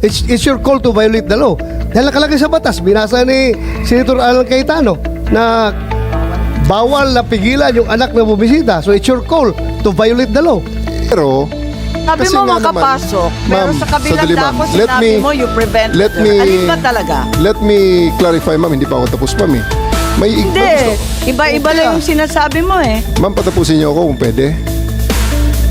It's, it's your call to violate the law. Dahil nakalagay sa batas, binasa ni Senator Alan Cayetano na bawal na pigilan yung anak na bumisita. So it's your call to violate the law. Pero, Sabi Kasi mo nga naman, makapasok, pero sa kabilang sandali, ma'am. dako Let sinabi me- mo you prevent. let me- Alin ba talaga? let me clarify, ma'am. Hindi pa ako tapos, ma'am. Eh. May Hindi. Iba-iba lang yung sinasabi mo eh. Ma'am, patapusin niyo ako kung pwede.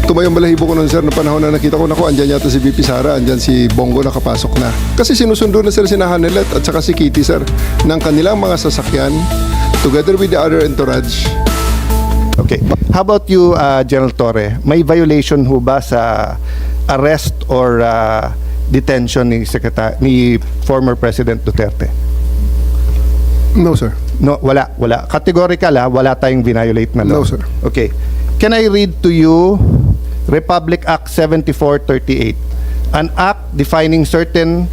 Tumayong balahibo ko nun, sir, na panahon na nakita ko, naku, andyan yata si VP Sara, andyan si Bongo nakapasok na. Kasi sinusundo na sir si Hanelet at saka si Kitty, sir, ng kanilang mga sasakyan together with the other entourage. Okay. How about you, uh, General Torre? May violation ho ba sa arrest or uh, detention ni Secretary ni former President Duterte? No, sir. No, wala, wala. Categorical ha, wala tayong violate na law. No, sir. Okay. Can I read to you Republic Act 7438? An act defining certain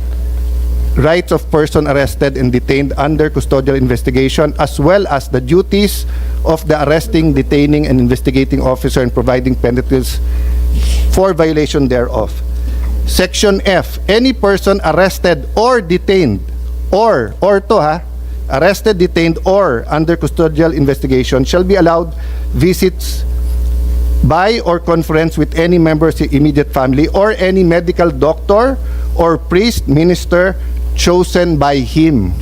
rights of person arrested and detained under custodial investigation as well as the duties of the arresting, detaining, and investigating officer and providing penalties for violation thereof. Section F, any person arrested or detained or or to ha arrested, detained or under custodial investigation shall be allowed visits by or conference with any member of his immediate family or any medical doctor or priest minister chosen by him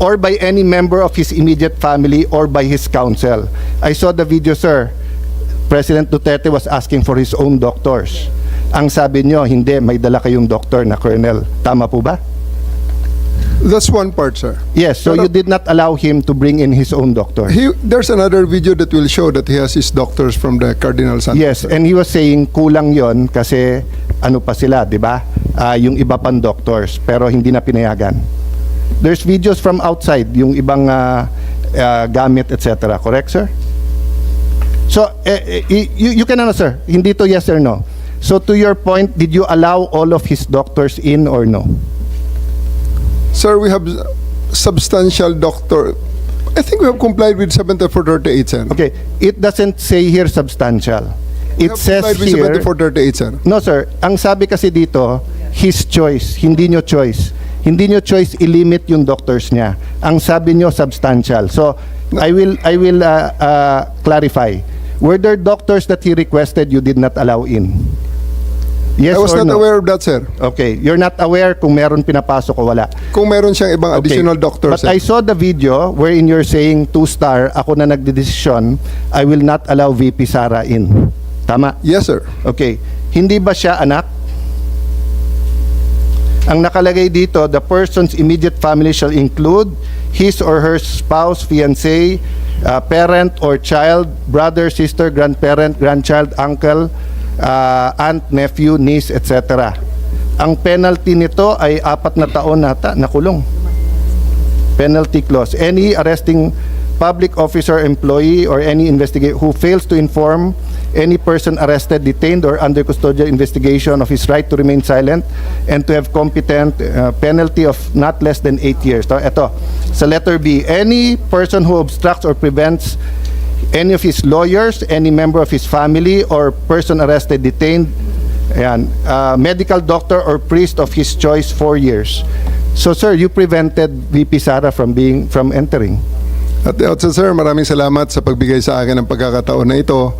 or by any member of his immediate family or by his counsel. I saw the video, sir. President Duterte was asking for his own doctors. Ang sabi nyo, hindi, may dala kayong doctor na colonel. Tama po ba? That's one part, sir. Yes, so Pero- you did not allow him to bring in his own doctor. He, there's another video that will show that he has his doctors from the Cardinal Santos. Yes, and he was saying kulang yon kasi ano pa sila, di ba? Ah, yung iba pang doctors, pero hindi na pinayagan. There's videos from outside, yung ibang ah, ah, gamit, etc. Correct, sir? So, eh, eh, you, you can answer. Hindi to yes or no. So, to your point, did you allow all of his doctors in or no? Sir, we have substantial doctor. I think we have complied with 7438, sir. Okay, it doesn't say here substantial. It have says complied with here... 7438, sir. No sir, ang sabi kasi dito, his choice, hindi nyo choice. Hindi nyo choice i-limit yung doctors niya. Ang sabi nyo substantial. So, I will I will uh, uh, clarify. Were there doctors that he requested you did not allow in? Yes I was or not no? aware of that, sir. Okay, you're not aware kung meron pinapasok o wala. Kung meron siyang ibang Okay. additional doctors, But sir. I saw the video wherein you're saying two-star, ako na nagdedesisyon, I will not allow VP Sara in. Tama? Yes, sir. Okay. Hindi ba siya anak? Ang nakalagay dito, the person's immediate family shall include his or her spouse, fiancé, uh, parent or child, brother, sister, grandparent, grandchild, uncle, uh, aunt, nephew, niece, etc. Ang penalty nito ay apat na taon nata na kulong. Penalty clause. Any arresting public officer, employee, or any investigator who fails to inform any person arrested, detained, or under custodial investigation of his right to remain silent and to have competent uh, penalty of not less than 8 years. To, ito, sa letter B, any person who obstructs or prevents any of his lawyers, any member of his family, or person arrested, detained, ayan, uh, medical doctor or priest of his choice, 4 years. So sir, you prevented VP Sara from being from entering. At the outset, sir, maraming salamat sa pagbigay sa akin ng pagkakataon na ito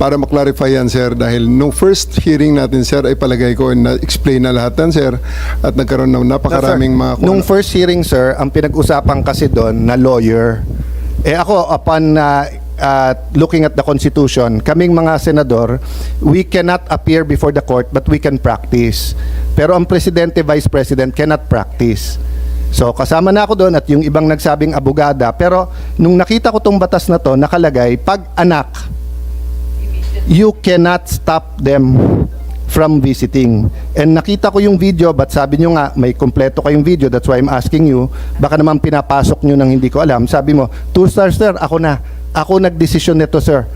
para maklarify yan, sir. Dahil nung first hearing natin, sir, ay palagay ko na-explain na lahat yan, sir. At nagkaroon ng napakaraming mga... Nung first hearing, sir, ang pinag-usapan kasi doon na lawyer, eh ako, upon uh, uh, looking at the Constitution, kaming mga senador, we cannot appear before the court but we can practice. Pero ang presidente, vice president cannot practice. So kasama na ako doon at yung ibang nagsabing abogada. Pero nung nakita ko tong batas na to, nakalagay, pag anak, you cannot stop them from visiting. And nakita ko yung video, but sabi nyo nga, may kompleto kayong video, that's why I'm asking you, baka naman pinapasok nyo nang hindi ko alam. Sabi mo, two stars sir, ako na. Ako nagdesisyon nito sir.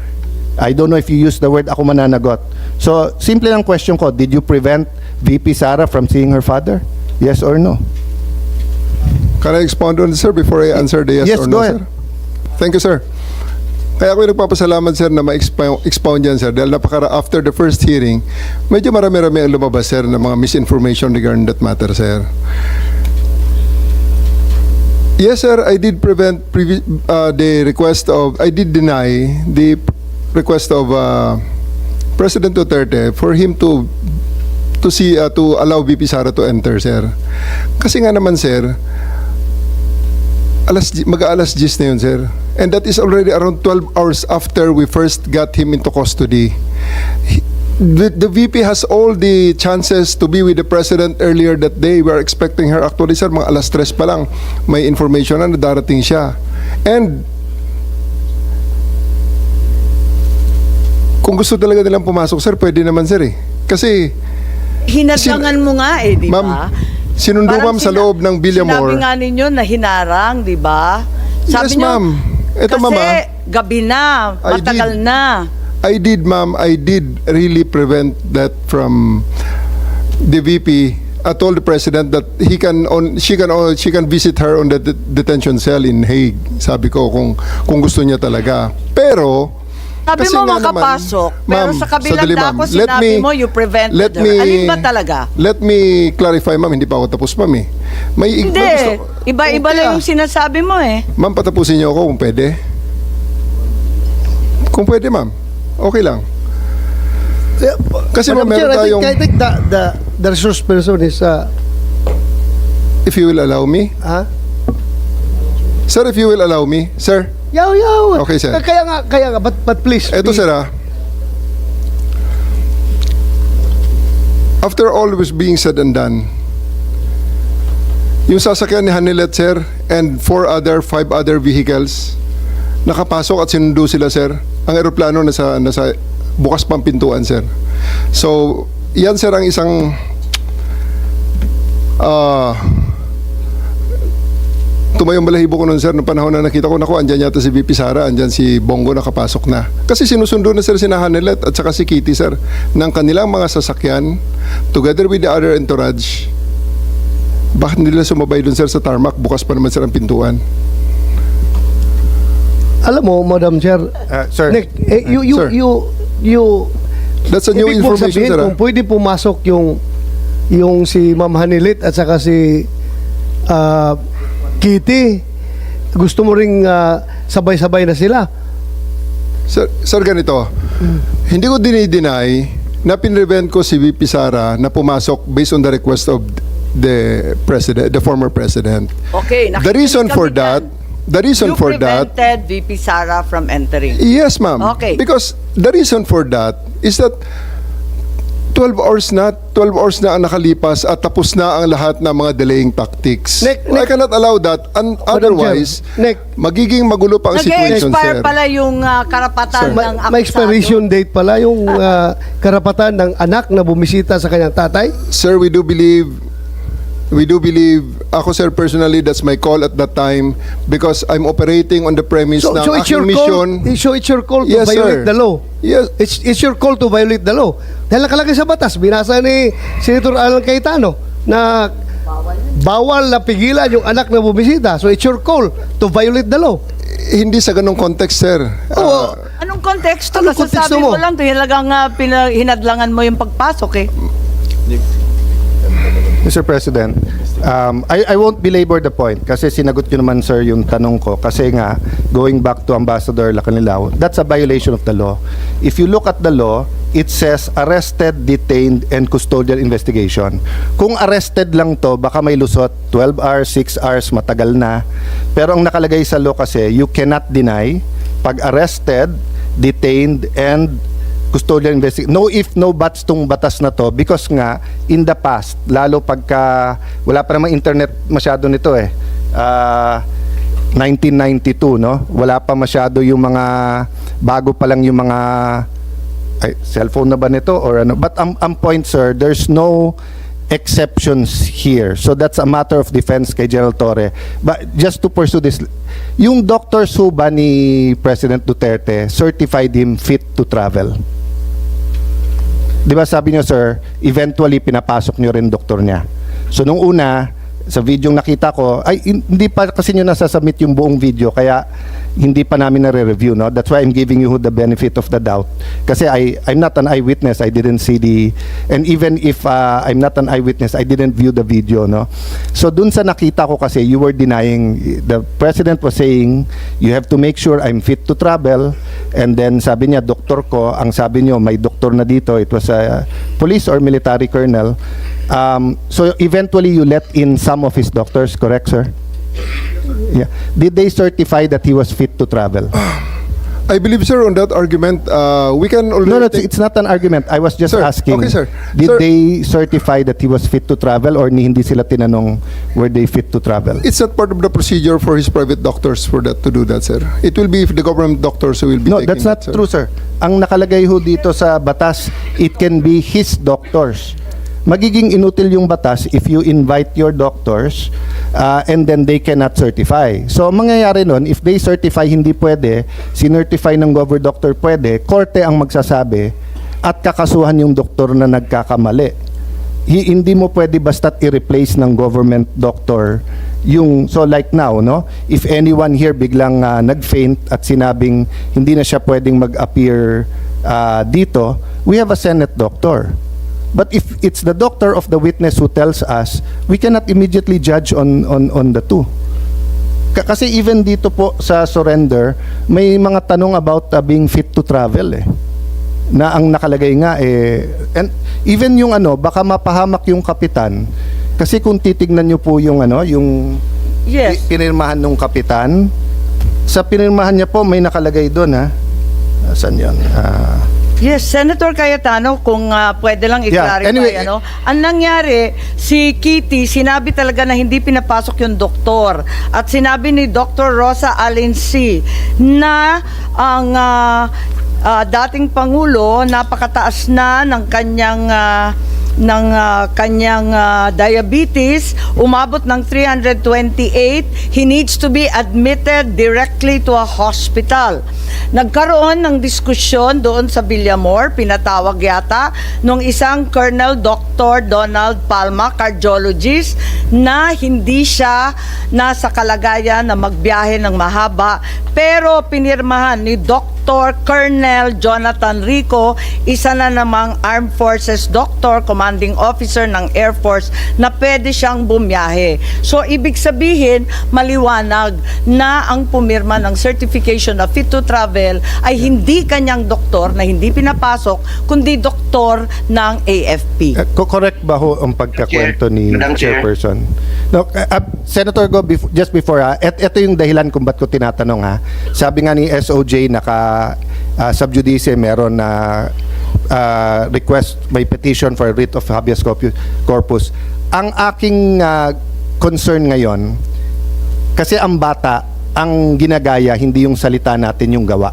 I don't know if you use the word ako mananagot. So, simple lang question ko, did you prevent VP Sara from seeing her father? Yes or no? Can I expound on this, sir, before I answer the yes, Yes, or no, ahead. sir? Thank you, sir. Kaya ako nagpapasalamat sir na ma-expound expound yan sir dahil napakara after the first hearing, medyo marami-rami ang lumabas sir ng mga misinformation regarding that matter sir. Yes sir, I did prevent uh, the request of, I did deny the request of uh, President Duterte for him to to see uh, to allow VP Sara to enter sir. Kasi nga naman sir, alas mag-alas 10 na yun, sir. And that is already around 12 hours after we first got him into custody. He- The, the VP has all the chances to be with the President earlier that day. We are expecting her actually, sir, mga alas 3 pa lang. May information na darating siya. And kung gusto talaga nilang pumasok, sir, pwede naman, sir, eh. Kasi, Hinadlangan mo nga eh, di ba? ma'am, sinundo ma'am sa loob ng Villamor. Sinabi nga ninyo na hinarang, di ba? Yes, nyo, ma'am. Ito, kasi ma'am, ah. gabi na, I matagal did. na. I did, ma'am. I did really prevent that from the VP. I told the president that he can on she can on, she can visit her on the det- detention cell in Hague. Sabi ko kung kung gusto niya talaga. Pero Sabi kasi mo nga naman- makapasok, pero sa kabilang sandali, ma'am. dako Let sinabi me- mo you prevented let her. me- Alin ba talaga? Let me clarify, ma'am. Hindi pa ako tapos, ma'am. Eh. May, Hindi, iba-iba Okay, lang yung sinasabi mo eh. Ma'am, patapusin niyo ako kung pwede. Kung pwede, ma'am. Okay lang. Kasi, Madam Chair, meron I think, tayong... I think the, the, the resource person is, uh, If you will allow me. ha? Sir, if you will allow me. Sir, Yaw, yaw. Okay, sir. Kaya nga, kaya nga, but, but please. eto be- sir ah. After all was being said and done, yung sasakyan ni Hanilet, sir, and four other, five other vehicles, nakapasok at sinundo sila, sir. Ang eroplano nasa, nasa bukas pang pintuan, sir. So, yan, sir, ang isang ah tumayong balahibo ko nun sir noong panahon na nakita ko naku andyan yata si VP Sara andyan si Bongo nakapasok na. Kasi sinusundo na sir si Hanelet at saka si Kitty sir ng kanilang mga sasakyan together with the other entourage. Bakit nila sumabay dun sir sa tarmac? Bukas pa naman sir ang pintuan Alam mo, Madam Chair, Uh, sir, Nick, eh, you, you, Sir. you, you, that's a new ibig information sabihin sir ah. kung pwede pumasok yung, yung si Ma'am Hanilit at saka si ah, Kitty, gusto mo ring ah, sabay-sabay na sila. Sir, sir ganito hindi ko dinideny na pinrevent ko si VP Sara na pumasok based on the request of the president the former president Okay, the reason for that dyan. The reason you for that prevented VP Sara from entering. Yes, ma'am. Okay. Because the reason for that is that 12 hours na, 12 hours na ang nakalipas at tapos na ang lahat ng mga delaying tactics. Nick, I Nick. cannot allow that. Madam otherwise, Nick. magiging magulo pa ang situation, Nag-expire sir. pala yung ah, karapatan ng May, akusado. may expiration date pala yung ah, karapatan ng anak na bumisita sa kanyang tatay. Sir, we do believe we do believe ako sir personally that's my call at that time because I'm operating on the premise So, na so it's your aking mission call. So it's your call to Yes, violate sir. the law. Yes. It's, it's your call to violate the law. Dahil nakalagay sa batas, binasa ni Senator Alan Cayetano na bawal na pigilan yung anak na bumisita. So it's your call to violate the law. hindi sa ganong context sir. Oo. Ah, Anong konteksto? Anong Kasi konteksto sabi mo mo? lang, talagang uh, hinadlangan mo yung pagpasok eh. Mr. President, um, I, I won't belabor the point kasi sinagot nyo naman sir yung tanong ko kasi nga going back to Ambassador Lacanilao, that's a violation of the law. If you look at the law, it says arrested, detained, and custodial investigation. Kung arrested lang to, baka may lusot 12 hours, 6 hours, matagal na. Pero ang nakalagay sa law kasi, you cannot deny pag arrested, detained, and custodial investigation. No if, no buts tong batas na to because nga, in the past, lalo pagka, wala pa namang internet masyado nito eh. Ah, 1992, no? Wala pa masyado yung mga, bago pa lang yung mga, ay, cellphone na ba nito or ano? But ang, ang point, sir, there's no exceptions here. So that's a matter of defense kay General Torre. But just to pursue this, yung doctor Suba ni President Duterte certified him fit to travel. Di ba sabi niyo, sir, eventually pinapasok niyo rin doktor niya. So nung una, sa video nakita ko, ay hin- hindi pa kasi nyo nasasubmit yung buong video kaya hindi pa namin nare-review, no? That's why I'm giving you the benefit of the doubt. Kasi I I'm not an eyewitness. I didn't see the and even if uh, I'm not an eyewitness, I didn't view the video, no? So dun sa nakita ko kasi you were denying the president was saying you have to make sure I'm fit to travel and then sabi niya doktor ko, ang sabi niyo may doktor na dito. It was a police or military colonel. Um, so eventually you let in some of his doctors, correct, sir? Yeah. Did they certify that he was fit to travel? I believe, sir, on that argument, uh, we can already... No, no, it's, not an argument. I was just Sir, asking. okay, sir. Did Sir- they certify that he was fit to travel or ni hindi sila tinanong were they fit to travel? It's not part of the procedure for his private doctors for that to do that, sir. It will be the government doctors who will be No, that's not that, sir. true, sir. Ang nakalagay ho dito sa batas, it can be his doctors. Magiging inutil yung batas if you invite your doctors uh, and then they cannot certify. So, ang mangyayari nun, if they certify hindi pwede, sinertify ng gover doctor pwede, korte ang magsasabi at kakasuhan yung doktor na nagkakamali. Hi- hindi mo pwede basta't i-replace ng government doctor yung so like now no if anyone here biglang ah, nag-faint at sinabing hindi na siya pwedeng mag-appear ah, dito we have a senate doctor but if it's the doctor of the witness who tells us we cannot immediately judge on on on the two. Ka- kasi even dito po sa surrender may mga tanong about ah, being fit to travel eh. Na ang nakalagay nga eh and even yung ano baka mapahamak yung kapitan. Kasi kung titignan niyo po yung ano yung Yes. pi- pinirmahan ng kapitan sa pinirmahan niya po may nakalagay doon ha? Saan yun? Ah, Yes, Senator Cayetano, kung ah, pwede lang Yeah, i-clarify, anyway, ano, ang nangyari, si Kitty, sinabi talaga na hindi pinapasok yung doktor. At sinabi ni Dr. Rosa Alensi na ang ah, ah, dating Pangulo, napakataas na ng kanyang ah, ng ah, kanyang ah, diabetes, umabot ng 328. He needs to be admitted directly to a hospital. Nagkaroon ng diskusyon doon sa Villamor, pinatawag yata, nung isang Colonel Dr. Donald Palma, cardiologist, na hindi siya nasa kalagayan na magbiyahe ng mahaba, pero pinirmahan ni Dr. Colonel Jonathan Rico, isa na namang Armed Forces Doctor, Commanding Officer ng Air Force, na pwede siyang bumiyahe. So, ibig sabihin, maliwanag na ang pumirma ng certification na fit to travel ay hindi kanyang doktor na hindi pinapasok, kundi doktor ng AFP. eh, co- correct ba ho ang pagkakwento ni Madam Chair. chairperson no, uh, uh, Senator Go bef- just before ha et, ito yung dahilan kung ba't ko tinatanong ha sabi nga ni SOJ naka uh, subjudice meron na uh, request may petition for writ of habeas corpus, ang aking uh, concern ngayon kasi ang bata, ang ginagaya, hindi yung salita natin yung gawa.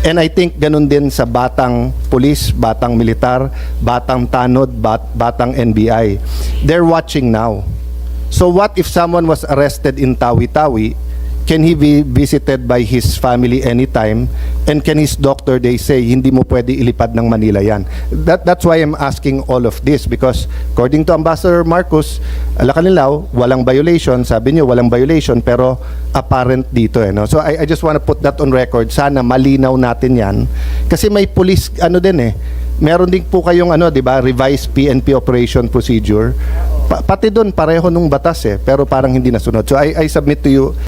And I think ganun din sa batang pulis, batang militar, batang tanod, bat, batang NBI. They're watching now. So what if someone was arrested in Tawi-Tawi? Can he be visited by his family anytime? And can his doctor, they say, hindi mo pwede ilipad ng Manila yan? That, that's why I'm asking all of this because according to Ambassador Marcos, Alacanilao, walang violation. Sabi niyo, walang violation pero apparent dito. Eh, no? So I, I just want to put that on record. Sana malinaw natin yan. Kasi may police, ano din eh, meron din po kayong ano, 'di ba, revised PNP operation procedure. Pa- pati doon pareho nung batas eh, pero parang hindi nasunod. So I, I submit to you